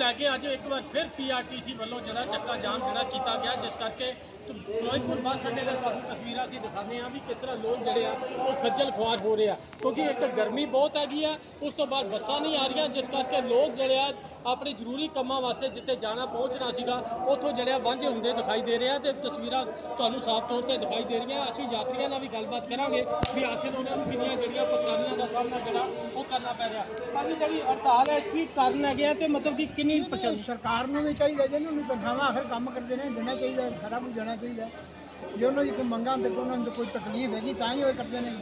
ਲੈ ਕੇ ਅੱਜ ਇੱਕ ਵਾਰ ਫਿਰ ਪੀਆਰਟੀਸੀ ਵੱਲੋਂ ਜਿਹੜਾ ਚੱਕਾ ਜਾਮ ਜਿਹੜਾ ਕੀਤਾ ਗਿਆ, ਜਿਸ ਕਰਕੇ ਫਿਰੋਜ਼ਪੁਰ ਬੱਸ ਅੱਡੇ ਦੇ ਤੁਹਾਨੂੰ ਤਸਵੀਰਾਂ ਅਸੀਂ ਦਿਖਾਉਂਦੇ ਆ ਵੀ ਕਿਸ ਤਰ੍ਹਾਂ ਲੋਕ ਜਿਹੜੇ ਆ, ਉਹ ਖੱਜਲ ਖੁਆਰ ਹੋ ਰਹੇ ਆ। ਕਿਉਂਕਿ ਇੱਕ ਗਰਮੀ ਬਹੁਤ ਹੈਗੀ ਆ, ਉਸ ਤੋਂ ਬਾਅਦ ਬੱਸਾਂ ਨਹੀਂ ਆ ਰਹੀਆਂ, ਜਿਸ ਕਰਕੇ ਲੋਕ ਜਿਹੜੇ ਆ, ਆਪਣੇ ਜ਼ਰੂਰੀ ਕੰਮਾਂ ਵਾਸਤੇ ਜਿੱਥੇ ਜਾਣਾ, ਪਹੁੰਚਣਾ ਸੀਗਾ, ਉੱਥੋਂ ਜਿਹੜੇ ਆ ਵਾਂਝੇ ਹੁੰਦੇ ਦਿਖਾਈ ਦੇ ਰਹੇ ਆ ਤੇ ਤਸਵੀਰਾਂ ਤੁਹਾਨੂੰ ਸਾਫ਼ ਤੌਰ ਤੇ ਦਿਖਾਈ ਦੇ ਰਹੀਆਂ। ਅਸੀਂ ਯਾਤਰੀਆਂ ਨਾਲ ਵੀ ਗੱਲਬਾਤ ਕਰਾਂਗੇ ਵੀ ਆਖਿਰ ਉਹਨਾਂ ਨੂੰ ਕਿੰਨੀਆਂ ਜਿਹੜੀਆਂ ਪਰੇਸ਼ਾਨੀਆਂ ਦਾ ਸਾਹਮਣਾ ਜਿਹੜਾ, ਉਹ ਕਰਨਾ ਪੈ ਰਿਹਾ। ਭਾਜੀ ਜਿਹੜੀ ਹੜਤਾਲ ਹੈ, ਕੀ ਕਾਰਨ ਹੈਗੇ ਆ ਤੇ ਮਤਲਬ ਕਿ ਕਿੰਨੀ ਪਰੇਸ਼ਾਨੀ ਸਰਕਾਰ ਨੂੰ ਵੀ ਚਾਹੀਦਾ ਜੇ ਨੂੰ ਤਨਖਾਹਾਂ ਆਖਰ ਕੰਮ ਕਰਦੇ ਨੇ ਦੇਣਾ ਚਾਹੀਦਾ ਸਾਰਾ ਕੁਝ ਦੇਣਾ ਚਾਹੀਦਾ ਜੇ ਉਹਨਾਂ ਦੀ ਕੋਈ ਮੰਗਾਂ ਤੇ ਉਹਨਾਂ ਨੂੰ ਕੋਈ ਤਕਲੀਫ ਹੈਗੀ ਤਾਂ ਹੀ ਉਹ ਕਰਦੇ ਨੇ।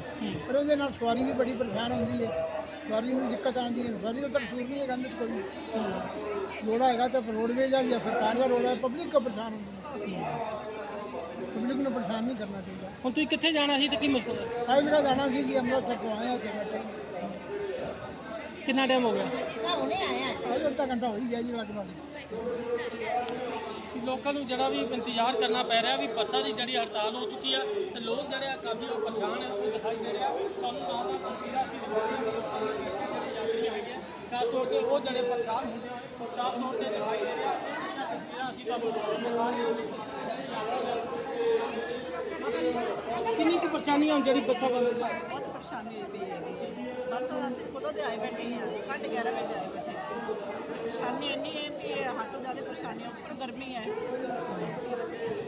ਪਰ ਉਹਦੇ ਨਾਲ ਸਵਾਰੀ ਵੀ ਬੜੀ ਪਰੇਸ਼ਾਨ ਹੁੰਦੀ ਹੈ। ਸਵਾਰੀ ਨੂੰ ਦਿੱਕਤ ਆਉਂਦੀ ਹੈ। ਸਵਾਰੀ ਦਾ ਤਾਂ ਕਸੂਰ ਨਹੀਂ ਹੈਗਾ ਅੰਦਰ ਕੋਈ। ਰੋੜਾ ਹੈਗਾ ਤਾਂ ਰੋਡਵੇਜ ਆ ਜਾਂ ਸਰਕਾਰ ਦਾ ਰੋੜਾ ਹੈ ਪਬਲਿਕ ਕੋ ਪਰੇਸ਼ਾਨ ਹੁੰਦੀ ਹੈ। ਪਬਲਿਕ ਨੂੰ ਪਰੇਸ਼ਾਨ ਨਹੀਂ ਕਰਨਾ ਚਾਹੀਦਾ। ਹੁਣ ਤੁਸੀਂ ਕਿੱਥੇ ਜਾਣਾ ਸੀ ਤੇ ਕੀ ਮੁਸ਼ਕਲ ਹੈ? ਆਹ ਮੇਰਾ ਜਾਣਾ ਸੀ ਕਿ ਅੰਮ੍ਰਿਤਸਰ ਤੋਂ ਆਏ ਹਾਂ ਤੇ ਕਿੰਨਾ ਟਾਈਮ ਹੋ ਗਿਆ? ਆਹ ਅੱਧਾ ਘੰਟਾ ਹੋ ਹੀ ਗਿਆ ਜੀ ਲਗਭਗ। ਲੋਕਾਂ ਨੂੰ ਜਿਹੜਾ ਵੀ ਇੰਤਜ਼ਾਰ ਕਰਨਾ ਪੈ ਰਿਹਾ ਵੀ ਬੱਸਾਂ ਦੀ ਜਿਹੜੀ ਹੜਤਾਲ ਹੋ ਚੁੱਕੀ ਆ ਤੇ ਲੋਕ ਜਿਹੜੇ ਆ ਕਾਫੀ ਉਹ ਪਰੇਸ਼ਾਨ ਆ ਉਹ ਦਿਖਾਈ ਦੇ ਰਿਹਾ। ਤੁਹਾਨੂੰ ਨਾਲ ਨਾਲ ਤਸਵੀਰਾਂ ਹਾਂ ਖਾਸ ਤੌਰ ਤੇ ਉਹ ਜਿਹੜੇ ਪਰੇਸ਼ਾਨ ਹੁੰਦੇ ਹੋਏ ਉਹ ਸਾਫ਼ ਤੌਰ ਤੇ ਦਿਖਾਈ ਦੇ ਰਿਹਾ। ਇਹਨਾਂ ਤਸਵੀਰਾਂ ਅਸੀਂ ਤੁਹਾਨੂੰ ਕਿੰਨੀ ਕੁ ਪਰੇਸ਼ਾਨੀ ਆ ਜਿਹੜੀ ਬੱਸਾਂ ਵੱਲੋਂ ਬਹੁਤ ਪਰੇਸ਼ਾਨੀ ਹੋਈ ਪਈ ਹੈਗੀ। ਬਸ ਅਸੀਂ ਕਦੋਂ ਦੇ ਆਏ ਬੈਠੇ ਹਾਂ ਸਾਢੇ 11 ਵਜੇ ਆਏ ਬੈਠੇ ਹਾਂ। ਪਰੇਸ਼ਾਨੀ ਇੰਨੀ ਹੈ ਕਿ ਹੱਥ ਤੋਂ ਜ਼ਿਆਦਾ ਪਰੇਸ਼ਾਨੀ ਹੈ ਉੱਪਰ ਗਰਮੀ ਹੈ।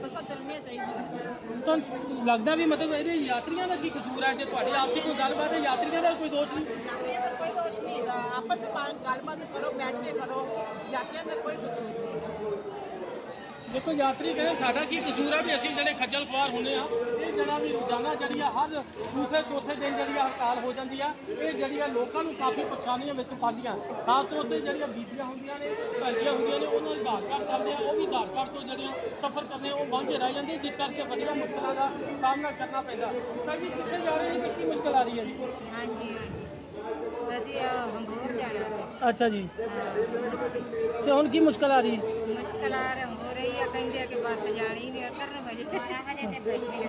ਬੱਸਾਂ ਚੱਲਣੀਆਂ ਚਾਹੀਦੀਆਂ। ਤੁਹਾਨੂੰ ਲੱਗਦਾ ਵੀ ਮਤਲਬ ਇਹਦੇ ਯਾਤਰੀਆਂ ਦਾ ਕੀ ਕਸੂਰ ਹੈ? ਜੇ ਤੁਹਾਡੀ ਆਪਸੀ ਕੋਈ ਗੱਲਬਾਤ ਹੈ ਯਾਤਰੀਆਂ ਦਾ ਕੋਈ ਦੋਸ਼ ਨਹੀਂ? ਯਾਤਰੀਆਂ ਦਾ ਕੋਈ ਦੋਸ਼ ਨਹੀਂ ਹੈਗਾ। ਆਪਸ ਵਿੱਚ ਬਾਤ ਗੱਲਬਾਤ ਕਰੋ ਬੈਠ ਕੇ ਕਰੋ। ਯਾਤਰੀਆਂ ਦਾ ਕੋਈ ਕਸੂਰ ਨਹੀਂ ਹੈਗਾ। ਦੇਖੋ ਯਾਤਰੀ ਕਹਿੰਦੇ ਸਾਡਾ ਕੀ ਕਸੂਰ ਹੈ ਵੀ ਅਸੀਂ ਜਿਹੜੇ ਖੱਜਲ ਖੁਆਰ ਹੁੰਦੇ ਆ, ਇਹ ਜਿਹੜਾ ਵੀ ਰੋਜ਼ਾਨਾ ਜਿਹੜੀ ਆ, ਹਰ ਦੂਸਰੇ ਚੌਥੇ ਦਿਨ ਜਿਹੜੀ ਆ, ਹੜਤਾਲ ਹੋ ਜਾਂਦੀ ਆ, ਇਹ ਜਿਹੜੀ ਆ ਲੋਕਾਂ ਨੂੰ ਕਾਫੀ ਪਰੇਸ਼ਾਨੀਆਂ ਵਿੱਚ ਪਾਉਂਦੀਆਂ। ਖਾਸ ਤੌਰ ਤੇ ਜਿਹੜੀਆਂ ਬੀਬੀਆਂ ਹੁੰਦੀਆਂ ਨੇ, ਭੈਣੀਆਂ ਹੁੰਦੀਆਂ ਨੇ, ਉਹਨਾਂ ਦੇ ਆਧਾਰ ਕਾਰਡ ਚੱਲਦੇ ਆ, ਉਹ ਵੀ ਆਧਾਰ ਕਾਰਡ ਤੋਂ ਜਿਹੜੀਆਂ ਸਫ਼ਰ ਕਰਨੇ ਉਹ ਵਾਂਝੇ ਰਹਿ ਜਾਂਦੇ, ਜਿਸ ਕਰਕੇ ਵੱਡੀਆਂ ਮੁਸ਼ਕਲਾਂ ਦਾ ਸਾਹਮਣਾ ਕਰਨਾ ਪੈਂਦਾ। ਸਰ ਕਿੱਥੇ ਜਾ ਰਹੇ ਨੇ ਤੇ ਕੀ ਮੁਸ਼ਕਲ ਆ ਰਹੀ ਹੈ ਜੀ? ਹਾਂਜੀ ਹਾਂਜੀ। ਅਸੀਂ ਅਹ, ਹੰਬੋਰ ਜਾਣਾ ਸੀ। ਅੱਛਾ ਜੀ। ਤੇ ਹੁਣ ਕੀ ਮੁਸ਼ਕਲ ਆ ਰਹੀ? ਹੈ ਮੁਸ਼ਕਲ ਆ ਰਹੀ ਹੋ ਰਹੀ ਆ ਕਹਿੰਦੇ ਆ ਕਿ ਬੱਸ ਜਾਣੀ ਨਹੀਂ ਉਤਰਨ ਵਜੇ। 12 ਵਜੇ ਤੇ ਬੈਠੇ ਆ।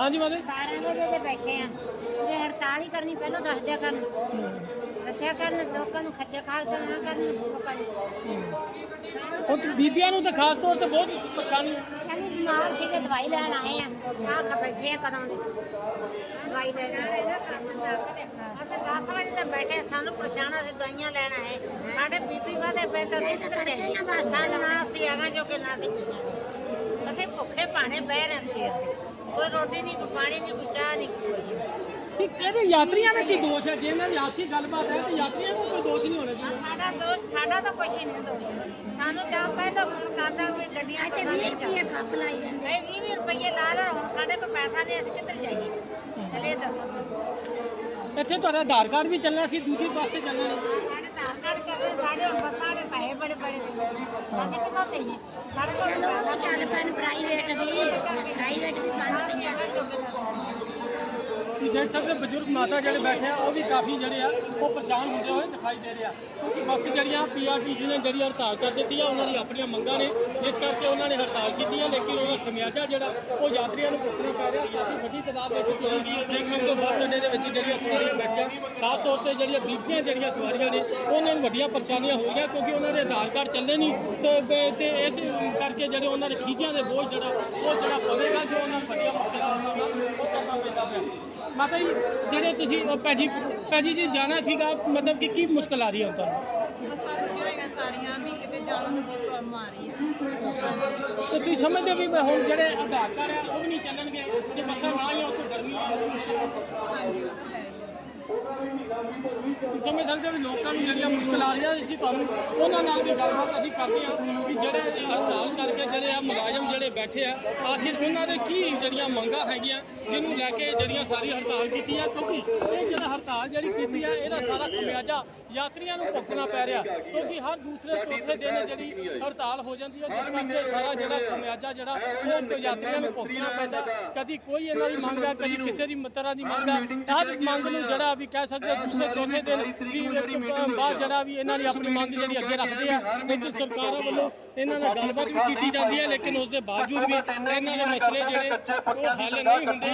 ਹਾਂਜੀ ਮਾਦੇ 12 ਵਜੇ ਤੇ ਬੈਠੇ ਆ। ਜੇ ਹੜਤਾਲ ਹੀ ਕਰਨੀ ਪਹਿਲਾਂ ਦੱਸ ਦਿਆ ਕਰਨ। ਦੱਸਿਆ ਕਰਨ ਲੋਕਾਂ ਨੂੰ ਖੱਜੇ ਖਾਲ ਤਾਂ ਨਾ ਕਰਨ ਲੋਕਾਂ ਨੂੰ। ਹੁਣ ਤੇ ਬੀਬੀਆਂ ਨੂੰ ਤਾਂ ਖਾਸ ਤੌਰ ਤੇ ਬਹੁਤ ਪਰੇਸ਼ਾਨੀ ਹੈ। ਕਹਿੰਦੇ ਬਿਮਾਰ ਸੀਗੇ ਦਵਾਈ ਲੈਣ ਆਏ ਆ। ਆ ਖਾ ਬੈਠੇ ਆ ਕਦੋਂ ਦੇ। ਦਵਾਈ ਲੈ ਲੈਣ ਅਸੀਂ 10 ਵਜੇ ਤੇ ਬੈਠੇ ਸਾਨੂੰ ਪਰੇਸ਼ਾਨ ਅਸੀਂ ਦਵਾਈਆਂ ਲੈਣ ਆਏ। ਸਾਡੇ ਬੀਬੀ ਵਾਦੇ ਪੈ ਤਾਂ ਅਸੀਂ ਕਿੱਧਰ ਜਾਈਏ ਸਾਨੂੰ ਨਾ ਅਸੀਂ ਹੈਗਾ ਜੋ ਕਿ ਨਾ ਅਸੀਂ ਪੀਣਾ। ਅਸੀਂ ਭੁੱਖੇ ਭਾਣੇ ਬਹਿ ਰਹੇ ਸੀ ਇੱਥੇ। ਕੋਈ ਰੋਟੀ ਨਹੀਂ ਕੋਈ ਪਾਣੀ ਨਹੀਂ ਕੋਈ ਚਾਹ ਨਹੀਂ ਕੋਈ ਇਹ ਇਹਦੇ ਯਾਤਰੀਆਂ ਦਾ ਕੀ ਦੋਸ਼ ਹੈ? ਜੇ ਇਹਨਾਂ ਦੀ ਆਪਸੀ ਗੱਲਬਾਤ ਹੈ ਤੇ ਯਾਤਰੀਆਂ ਨੂੰ ਕੋਈ ਦੋਸ਼ ਨਹੀਂ ਹੋਣਾ ਚਾਹੀਦਾ। ਸਾਡਾ ਦੋਸਤ ਸਾਡਾ ਤਾਂ ਕੁਛ ਹੀ ਨਹੀਂ ਦੋਸਤ ਸਾਨੂੰ ਜਾਂ ਪਹਿਲਾਂ ਫੋਨ ਕਰਦਾ ਵੀ ਗੱਡੀਆਂ ਤੇ 20 ਰੁਪਏ ਕੱਪ ਲਾਈ ਜਾਂਦੇ। ਇਹ 20 ਰੁਪਏ ਲਾ ਲੈ ਹੁਣ ਸਾਡੇ ਕੋਲ ਪੈਸਾ ਨਹੀਂ ਅਸੀਂ ਕਿੱਧਰ ਜਾਈਏ? ਚਲੇ ਦੱਸੋ ਤੁਸੀਂ। ਇੱਥੇ ਤੁਹਾਡਾ ਆਧਾਰ ਕਾਰਡ ਵੀ ਚੱਲਣਾ ਸੀ ਦੂਜੀ ਬੱਸ ਤੇ ਚੱਲਣਾ ਨਹੀਂ ਸਾਡੇ ਆਧਾਰ ਕਾਰਡ ਚੱਲ ਰਹੇ ਸਾਡੇ ਹੁਣ ਬੱਸਾਂ ਦੇ ਪੈਸੇ ਬੜੇ ਬੜੇ ਨੇ ਅਸੀਂ ਕਿੱਥੋਂ ਦੇਈਏ ਸਾਡੇ ਕੋਲ ਪੈਸਾ ਚੱਲ ਪੈਣ ਪ੍ਰਾਈਵੇਟ ਵੀ ਪ੍ਰਾਈਵੇਟ ਵੀ ਪਾਣੀ ਹੈਗਾ ਜੋਗੇ ਤੁਸੀਂ ਦੇਖ ਸਕਦੇ ਹੋ ਬਜ਼ੁਰਗ ਮਾਤਾ ਜਿਹੜੇ ਬੈਠੇ ਆ, ਉਹ ਵੀ ਕਾਫੀ ਜਿਹੜੇ ਆ, ਉਹ ਪਰੇਸ਼ਾਨ ਹੁੰਦੇ ਹੋਏ ਦਿਖਾਈ ਦੇ ਰਹੇ ਆ। ਕਿਉਂਕਿ ਬੱਸ ਜਿਹੜੀਆਂ ਪੀਆਰਟੀਸੀ ਨੇ ਜਿਹੜੀ ਹੜਤਾਲ ਕਰ ਦਿੱਤੀ ਆ, ਉਹਨਾਂ ਦੀ ਆਪਣੀਆਂ ਮੰਗਾਂ ਨੇ। ਜਿਸ ਕਰਕੇ ਉਹਨਾਂ ਨੇ ਹੜਤਾਲ ਕੀਤੀ ਆ, ਲੇਕਿਨ ਉਹਦਾ ਖਮਿਆਜਾ ਜਿਹੜਾ, ਉਹ ਯਾਤਰੀਆਂ ਨੂੰ ਭੁਗਤਣਾ ਪੈ ਰਿਹਾ। ਕਾਫੀ ਵੱਡੀ ਤਾਦਾਦ ਵਿੱਚ ਤੁਸੀਂ ਦੇਖ ਸਕਦੇ ਹੋ, ਬੱਸ ਅੱਡੇ ਦੇ ਵਿੱਚ ਜਿਹੜੀਆਂ ਸਵਾਰੀਆਂ ਬੈਠੀਆਂ, ਖਾਸ ਤੌਰ ਤੇ ਜਿਹੜੀਆਂ ਬੀਬੀਆਂ ਜਿਹੜੀਆਂ ਸਵਾਰੀਆਂ ਨੇ, ਉਹਨਾਂ ਨੂੰ ਵੱਡੀਆਂ ਪਰੇਸ਼ਾਨੀਆਂ ਹੋ ਰਹੀਆਂ, ਕਿਉਂਕਿ ਉਹਨਾਂ ਦੇ ਆਧਾਰ ਕਾਰਡ ਚੱਲੇ ਨਹੀਂ। ਸੋ, ਤੇ ਇਸ ਕਰਕੇ ਜਿਹੜੇ ਉਹਨਾਂ ਦੇ ਖੀਜਿਆਂ ਦੇ ਬੋਝ ਜਿਹੜਾ, ਉਹ ਜਿਹੜਾ ਪਵੇਗਾ ਜੋ ਉਹਨਾਂ ਨੂੰ ਵੱਡੀਆਂ ਮੁਸ਼ਕਲਾਂ ਦਾ ਸਾਹਮਣਾ ਉਹ ਕਰਨਾ ਪੈਂਦਾ ਪਿਆ। ਮਾਤਾ ਜੀ ਜਿਹੜੇ ਤੁਸੀਂ ਉਹ ਭਾਜੀ ਭਾਜੀ ਜੀ ਜਾਣਾ ਸੀਗਾ ਮਤਲਬ ਕਿ ਕੀ ਮੁਸ਼ਕਲ ਆ ਰਹੀ ਹੈ ਹੁਣ ਤੁਹਾਨੂੰ? ਬੱਸਾਂ ਰੁਕੀਆਂ ਹੋਈਆਂ ਸਾਰੀਆਂ ਵੀ ਕਿਤੇ ਜਾਣ ਨੂੰ ਬਹੁਤ ਪ੍ਰੋਬਲਮ ਆ ਰਹੀ ਹੈ। ਤੇ ਤੁਸੀਂ ਸਮਝਦੇ ਹੋ ਵੀ ਮੈਂ ਹੁਣ ਜਿਹੜੇ ਆਧਾਰ ਕਾਰਡ ਆ ਉਹ ਵੀ ਨਹੀਂ ਚੱਲਣਗੇ ਜੇ ਬੱਸਾਂ ਨਾ ਹੀ ਉੱਥੇ ਗਰਮੀ ਆ। ਹਾਂਜੀ ਉਹ ਤਾਂ ਹੈ। ਸਮਝ ਸਕਦੇ ਹੋ ਵੀ ਲੋਕਾਂ ਨੂੰ ਜਿਹੜੀਆਂ ਮੁਸ਼ਕਲ ਆ ਰਹੀਆਂ ਸੀ ਤੁਹਾਨੂੰ, ਉਹਨਾਂ ਨਾਲ ਵੀ ਗੱਲਬਾਤ ਅਸੀਂ ਕਰਦੇ ਹਾਂ ਕਿ ਜਿਹੜੇ ਹੜਤਾਲ ਕਰਕੇ ਜਿਹੜੇ ਆ ਮੁਲਾਜ਼ਮ ਜਿਹੜੇ ਬੈਠੇ ਆ, ਆਖਿਰ ਉਹਨਾਂ ਦੇ ਕੀ ਜਿਹੜੀਆਂ ਮੰਗਾਂ ਹੈਗੀਆਂ ਜਿਹਨੂੰ ਲੈ ਕੇ ਜਿਹੜੀਆਂ ਸਾਰੀ ਹੜਤਾਲ ਕੀਤੀ ਆ? ਕਿਉਂਕਿ ਇਹ ਜਿਹੜਾ ਹੜਤਾਲ ਜਿਹੜੀ ਕੀਤੀ ਆ, ਇਹਦਾ ਸਾਰਾ ਖਮਿਆਜਾ ਯਾਤਰੀਆਂ ਨੂੰ ਭੁਗਤਣਾ ਪੈ ਰਿਹਾ। ਕਿਉਂਕਿ ਹਰ ਦੂਸਰੇ ਚੌਥੇ ਦਿਨ ਜਿਹੜੀ ਹੜਤਾਲ ਹੋ ਜਾਂਦੀ ਹੈ ਜਿਸ ਕਰਕੇ ਸਾਰਾ ਜਿਹੜਾ ਖਮਿਆਜਾ ਜਿਹੜਾ, ਉਹ ਯਾਤਰੀਆਂ ਨੂੰ ਭੁਗਤਣਾ ਪੈਂਦਾ। ਕਦੀ ਕੋਈ ਇਹਨਾਂ ਦੀ ਮੰਗ ਆ, ਕਦੀ ਕਿਸੇ ਦੀ ਤਰ੍ਹਾਂ ਦੀ ਮੰਗ ਆ। ਹਰ ਮੰਗ ਨੂੰ ਜਿਹੜਾ ਵੀ ਕਹਿ ਸਕਦੇ ਹਾਂ ਦੂਸਰੇ ਚੌਥੇ ਦਿਨ ਵੀ ਬਾਅਦ ਜਿਹੜਾ ਵੀ ਇਹਨਾਂ ਦੀ ਆਪਣੀ ਮੰਗ ਜਿਹੜੀ ਅੱਗੇ ਰੱਖਦੇ ਆ ਲੇਕਿਨ ਸਰਕਾਰਾਂ ਵੱਲੋਂ ਇਹਨਾਂ ਨਾਲ ਗੱਲਬਾਤ ਵੀ ਕੀਤੀ ਜਾਂਦੀ ਹੈ ਲੇਕਿਨ ਉਸ ਦੇ ਬਾਵਜੂਦ ਵੀ ਇਹਨਾਂ ਦੇ ਮਸਲੇ ਜਿਹੜੇ ਉਹ ਹੱਲ ਨਹੀਂ ਹੁੰਦੇ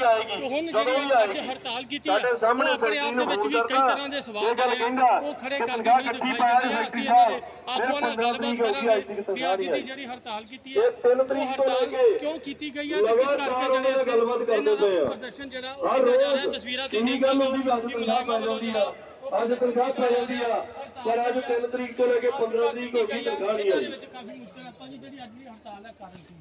ਹੁਣ ਜਿਹੜੀ ਅੱਜ ਹੜਤਾਲ ਕੀਤੀ ਹੈ ਉਹ ਆਪਣੇ ਆਪ ਦੇ ਵਿੱਚ ਵੀ ਕਈ ਤਰ੍ਹਾਂ ਦੇ ਸਵਾਲ ਜਿਹੜੇ ਉਹ ਖੜੇ ਕਰਦੇ ਹੋਏ ਦਿਖਾਈ ਦਿੰਦੇ ਆ ਅਸੀਂ ਇਹਨਾਂ ਦੇ ਆਗੂਆਂ ਨਾਲ ਗੱਲਬਾਤ ਕਰਾਂਗੇ। ਵੀ ਅੱਜ ਦੀ ਜਿਹੜੀ ਹੜਤਾਲ ਕੀਤੀ ਹੈ ਉਹ ਹੜਤਾਲ ਕਿਉਂ ਕੀਤੀ ਗਈ ਹੈ ਤੇ ਕਿਸ ਕਰਕੇ ਜਿਹੜੇ ਇੱਥੇ ਇਹਨਾਂ ਦਾ ਪ੍ਰਦਰਸ਼ਨ ਜਿਹੜਾ ਉਹ ਕੀਤਾ ਜਾ ਰਿਹਾ ਤਸਵੀਰਾਂ ਤੁਸੀਂ ਦੇਖ ਸਕਦੇ ਹੋ ਕਿ ਮੁਲਾਜ਼ਮਾਂ ਵੱਲੋਂ ਜਿਹੜਾ ਅੱਜ ਤਨਖਾਹ ਪੈ ਜਾਂਦੀ ਆ। ਪਰ ਅੱਜ 3 ਤਰੀਕ ਤੋਂ ਲੈ ਕੇ 15 ਤਰੀਕ ਹੋ ਗਈ ਤਨਖਾਹ ਨਹੀਂ ਆਈ। ਕਾਫੀ ਮੁਸ਼ਕਲ ਆਪਾਂ ਜੀ ਜਿਹੜੀ ਅੱਜ ਦੀ ਹੜਤਾਲ ਹੈ ਕਾਰਨ ਕੀ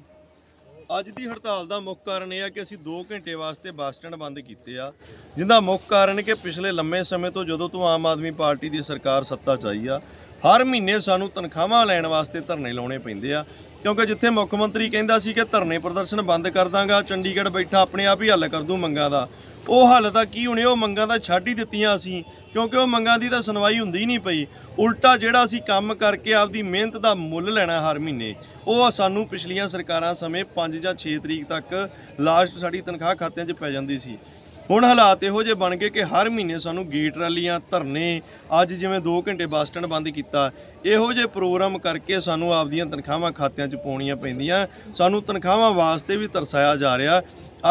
ਅੱਜ ਦੀ ਹੜਤਾਲ ਦਾ ਮੁੱਖ ਕਾਰਨ ਇਹ ਆ ਕਿ ਅਸੀਂ 2 ਘੰਟੇ ਵਾਸਤੇ ਬੱਸ ਸਟੈਂਡ ਬੰਦ ਕੀਤੇ ਆ, ਜਿੰਦਾ ਮੁੱਖ ਕਾਰਨ ਕਿ ਪਿਛਲੇ ਲੰਮੇ ਸਮੇਂ ਤੋਂ ਜਦੋਂ ਤੋਂ ਆਮ ਆਦਮੀ ਪਾਰਟੀ ਦੀ ਸਰਕਾਰ ਸੱਤਾ 'ਚ ਆਈ ਆ, ਹਰ ਮਹੀਨੇ ਸਾਨੂੰ ਤਨਖਾਹਾਂ ਲੈਣ ਵਾਸਤੇ ਧਰਨੇ ਲਾਉਣੇ ਪੈਂਦੇ ਆ। ਕਿਉਂਕਿ ਜਿੱਥੇ ਮੁੱਖ ਮੰਤਰੀ ਕਹਿੰਦਾ ਸੀ ਕਿ ਧਰਨੇ ਪ੍ਰਦਰਸ਼ਨ ਬੰਦ ਕਰ ਦਾਂਗਾ, ਚੰਡੀਗੜ੍ਹ ਬੈਠਾ ਆਪਣੇ ਆਪ ਹੀ ਹੱਲ ਕਰ ਦੂੰ ਮੰਗਾਂ ਦਾ ਉਹ ਹੱਲ ਤਾਂ ਕੀ ਹੋਣੇ, ਉਹ ਮੰਗਾਂ ਤਾਂ ਛੱਡ ਹੀ ਦਿੱਤੀਆਂ ਅਸੀਂ, ਕਿਉਂਕਿ ਉਹ ਮੰਗਾਂ ਦੀ ਤਾਂ ਸੁਣਵਾਈ ਹੁੰਦੀ ਨਹੀਂ ਪਈ। ਉਲਟਾ ਜਿਹੜਾ ਅਸੀਂ ਕੰਮ ਕਰਕੇ ਆਪਦੀ ਮਿਹਨਤ ਦਾ ਮੁੱਲ ਲੈਣਾ ਹਰ ਮਹੀਨੇ, ਉਹ ਸਾਨੂੰ ਪਿਛਲੀਆਂ ਸਰਕਾਰਾਂ ਸਮੇਂ 5 ਜਾਂ 6 ਤਰੀਕ ਤੱਕ ਲਾਸਟ ਸਾਡੀ ਤਨਖਾਹ ਖਾਤਿਆਂ 'ਚ ਪੈ ਜਾਂਦੀ ਸੀ। ਹੁਣ ਹਾਲਾਤ ਇਹੋ ਜਿਹੇ ਬਣ ਗਏ ਕਿ ਹਰ ਮਹੀਨੇ ਸਾਨੂੰ ਗੇਟ ਰੈਲੀਆਂ, ਧਰਨੇ, ਅੱਜ ਜਿਵੇਂ 2 ਘੰਟੇ ਬੱਸ ਸਟੈਂਡ ਬੰਦ ਕੀਤਾ, ਇਹੋ ਜਿਹੇ ਪ੍ਰੋਗਰਾਮ ਕਰਕੇ ਸਾਨੂੰ ਆਪਦੀਆਂ ਤਨਖਾਹਾਂ ਖਾਤਿਆਂ 'ਚ ਪਾਉਣੀਆਂ ਪੈਂਦੀਆਂ। ਸਾਨੂੰ ਤਨਖਾਹਾਂ ਵਾਸਤੇ ਵੀ ਤਰਸਾਇਆ ਜਾ ਰਿਹਾ।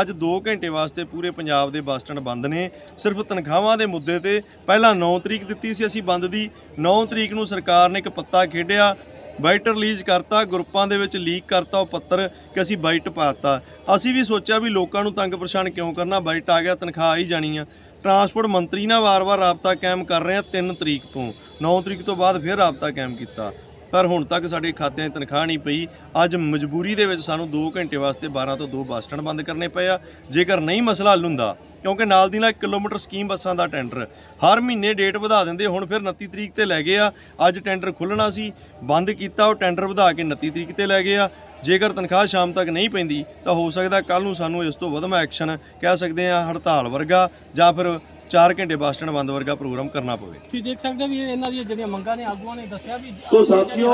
ਅੱਜ 2 ਘੰਟੇ ਵਾਸਤੇ ਪੂਰੇ ਪੰਜਾਬ ਦੇ ਬੱਸ ਸਟੈਂਡ ਬੰਦ ਨੇ। ਸਿਰਫ ਤਨਖਾਹਾਂ ਦੇ ਮੁੱਦੇ ਤੇ ਪਹਿਲਾਂ 9 ਤਰੀਕ ਦਿੱਤੀ ਸੀ ਅਸੀਂ ਬੰਦ ਦੀ। 9 ਤਰੀਕ ਨੂੰ ਸਰਕਾਰ ਨੇ ਇੱਕ ਪੱਤਾ ਖੇਡਿਆ ਬਾਈਟ ਰਿਲੀਜ਼ ਕਰਤਾ, ਗਰੁੱਪਾਂ ਦੇ ਵਿੱਚ ਲੀਕ ਕਰਤਾ ਉਹ ਪੱਤਰ ਕਿ ਅਸੀਂ ਬਾਈਟ ਪਾਤਾ ਅਸੀਂ ਵੀ ਸੋਚਿਆ ਵੀ ਲੋਕਾਂ ਨੂੰ ਤੰਗ ਪਰੇਸ਼ਾਨ ਕਿਉਂ ਕਰਨਾ ਬਾਈਟ ਆ ਗਿਆ, ਤਨਖਾਹ ਆਈ ਜਾਣੀ ਆ। ਟਰਾਂਸਪੋਰਟ ਮੰਤਰੀ ਨਾਲ ਵਾਰ-ਵਾਰ ਰਾਬਤਾ ਕਾਇਮ ਕਰ ਰਹੇ ਆ 3 ਤਰੀਕ ਤੋਂ। 9 ਤਰੀਕ ਤੋਂ ਬਾਅਦ ਫਿਰ ਰਾਬਤਾ ਕਾਇਮ ਕੀਤਾ। ਪਰ ਹੁਣ ਤੱਕ ਸਾਡੇ ਖਾਤਿਆਂ 'ਚ ਤਨਖਾਹ ਨਹੀਂ ਪਈ। ਅੱਜ ਮਜਬੂਰੀ ਦੇ ਵਿੱਚ ਸਾਨੂੰ 2 ਘੰਟੇ ਵਾਸਤੇ 12 ਤੋਂ 2 ਬੱਸ ਸਟੈਂਡ ਬੰਦ ਕਰਨੇ ਪਏ ਆ। ਜੇਕਰ ਨਹੀਂ ਮਸਲਾ ਹੱਲ ਹੁੰਦਾ, ਕਿਉਂਕਿ ਨਾਲ ਦੀ ਨਾਲ 1 ਕਿਲੋਮੀਟਰ ਸਕੀਮ ਬੱਸਾਂ ਦਾ ਟੈਂਡਰ। ਹਰ ਮਹੀਨੇ ਡੇਟ ਵਧਾ ਦਿੰਦੇ, ਹੁਣ ਫਿਰ 29 ਤਰੀਕ ਤੇ ਲੈ ਗਏ ਆ। ਅੱਜ ਟੈਂਡਰ ਖੁੱਲਣਾ ਸੀ, ਬੰਦ ਕੀਤਾ, ਉਹ ਟੈਂਡਰ ਵਧਾ ਕੇ 29 ਤਰੀਕ ਤੇ ਲੈ ਗਏ ਆ। ਜੇਕਰ ਤਨਖਾਹ ਸ਼ਾਮ ਤੱਕ ਨਹੀਂ ਪੈਂਦੀ, ਤਾਂ ਹੋ ਸਕਦਾ ਕੱਲ ਨੂੰ ਸਾਨੂੰ ਇਸ ਤੋਂ ਵਧਮਾ ਐਕਸ਼ਨ ਕਹਿ ਸਕਦੇ ਆ ਹੜਤਾਲ ਵਰਗਾ ਜਾਂ ਫਿਰ 4 ਘੰਟੇ ਬੱਸ ਸਟੈਂਡ ਬੰਦ ਵਰਗਾ ਪ੍ਰੋਗਰਾਮ ਕਰਨਾ ਪਵੇ। ਤੁਸੀਂ ਦੇਖ ਸਕਦੇ ਹੋ ਵੀ ਇਹ ਇਹਨਾਂ ਦੀਆਂ ਜਿਹੜੀਆਂ ਮੰਗਾਂ ਨੇ ਆਗੂਆਂ ਨੇ ਦੱਸਿਆ ਵੀ ਸੋ ਦੀ ਸਾਥੀਓ,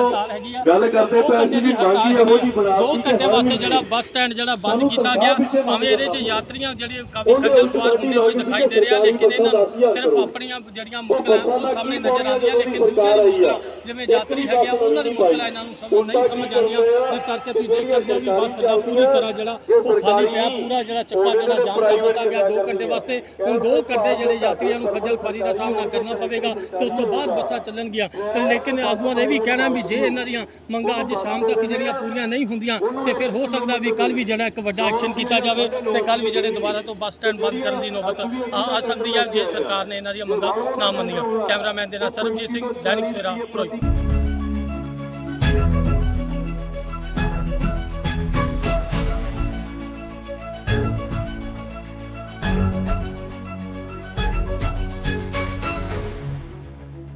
ਗੱਲ ਕਰਦੇ ਦੋ ਪਏ ਸੀ ਘੰਟੇ ਦੀ ਵੀ ਮੰਗ ਇਹੋ ਜਿਹੀ ਬਣਾ ਦੋ ਘੰਟੇ ਵਾਸਤੇ ਜਿਹੜਾ ਬੱਸ ਸਟੈਂਡ ਜਿਹੜਾ ਬੰਦ ਕੀਤਾ ਗਿਆ ਭਾਵੇਂ ਇਹਦੇ 'ਚ ਯਾਤਰੀਆਂ ਜਿਹੜੇ ਕਾਫੀ ਖੱਜਲ ਖੁਆਰ ਹੁੰਦੇ ਹੋਏ ਦਿਖਾਈ ਦੇ ਰਿਹਾ ਲੇਕਿਨ ਇਹਨਾਂ ਨੂੰ ਸਿਰਫ ਆਪਣੀਆਂ ਜਿਹੜੀਆਂ ਮੁਸ਼ਕਲਾਂ ਉਹ ਸਾਹਮਣੇ ਦਾ ਨਜ਼ਰ ਆਉਂਦੀਆਂ ਲੇਕਿਨ ਦੂਜੇ ਆਈ ਮੁਸ਼ਕਲਾਂ। ਜਿਵੇਂ ਯਾਤਰੀ ਹੈਗੇ ਆ ਉਹਨਾਂ ਦੀ ਮੁਸ਼ਕਲਾਂ ਇਹਨਾਂ ਨੂੰ ਸਮਝ ਨਹੀਂ ਸਮਝ ਆਉਂਦੀਆਂ। ਇਸ ਕਰਕੇ ਤੁਸੀਂ ਦੇਖ ਸਕਦੇ ਹੋ ਵੀ ਬੱਸ ਅੱਡਾ ਪੂਰੀ ਤਰ੍ਹਾਂ ਜਿਹੜਾ ਉਹ ਖਾਲੀ ਪਿਆ ਪੂਰਾ ਜਿਹੜਾ ਚੱਕਾ ਜਿਹੜਾ ਜਾਮ ਕਰ ਦਿੱਤਾ ਗਿਆ 2 ਘੰਟੇ ਵਾਸਤੇ। ਹੁਣ 2 ਘੰਟੇ ਜਿਹੜੇ ਯਾਤਰੀਆਂ ਨੂੰ ਖੱਜਲ ਖੁਆਰੀ ਦਾ ਸਾਹਮਣਾ ਕਰਨਾ ਪਵੇਗਾ ਤੇ ਉਸ ਤੋਂ ਬਾਅਦ ਬੱਸਾਂ ਚੱਲਣਗੀਆਂ। ਪਰ ਲੇਕਿਨ ਆਗੂਆਂ ਦਾ ਇਹ ਵੀ ਕਹਿਣਾ ਵੀ ਜੇ ਇਹਨਾਂ ਦੀਆਂ ਮੰਗਾਂ ਅੱਜ ਸ਼ਾਮ ਤੱਕ ਜਿਹੜੀਆਂ ਪੂਰੀਆਂ ਨਹੀਂ ਹੁੰਦੀਆਂ ਤੇ ਫਿਰ ਹੋ ਸਕਦਾ ਵੀ ਕੱਲ ਵੀ ਜਿਹੜਾ ਇੱਕ ਵੱਡਾ ਐਕਸ਼ਨ ਕੀਤਾ ਜਾਵੇ ਤੇ ਕੱਲ ਵੀ ਜਿਹੜੇ ਦੁਬਾਰਾ ਤੋਂ ਬੱਸ ਸਟੈਂਡ ਬੰਦ ਕਰਨ ਦੀ ਨੌਬਤ ਆ ਆ ਸਕਦੀ ਹੈ ਜੇ ਸਰਕਾਰ ਨੇ ਇਹਨਾਂ ਦੀਆਂ ਮੰਗਾਂ ਨਾ ਮੰਨੀਆਂ। ਕੈਮਰਾਮੈਨ ਦੇ ਨਾਲ ਸਰਬਜੀਤ ਸਿੰਘ ਦੈਨਿਕ ਸਵੇਰਾ ਫਿਰੋਜ਼ਪੁਰ। Thank you.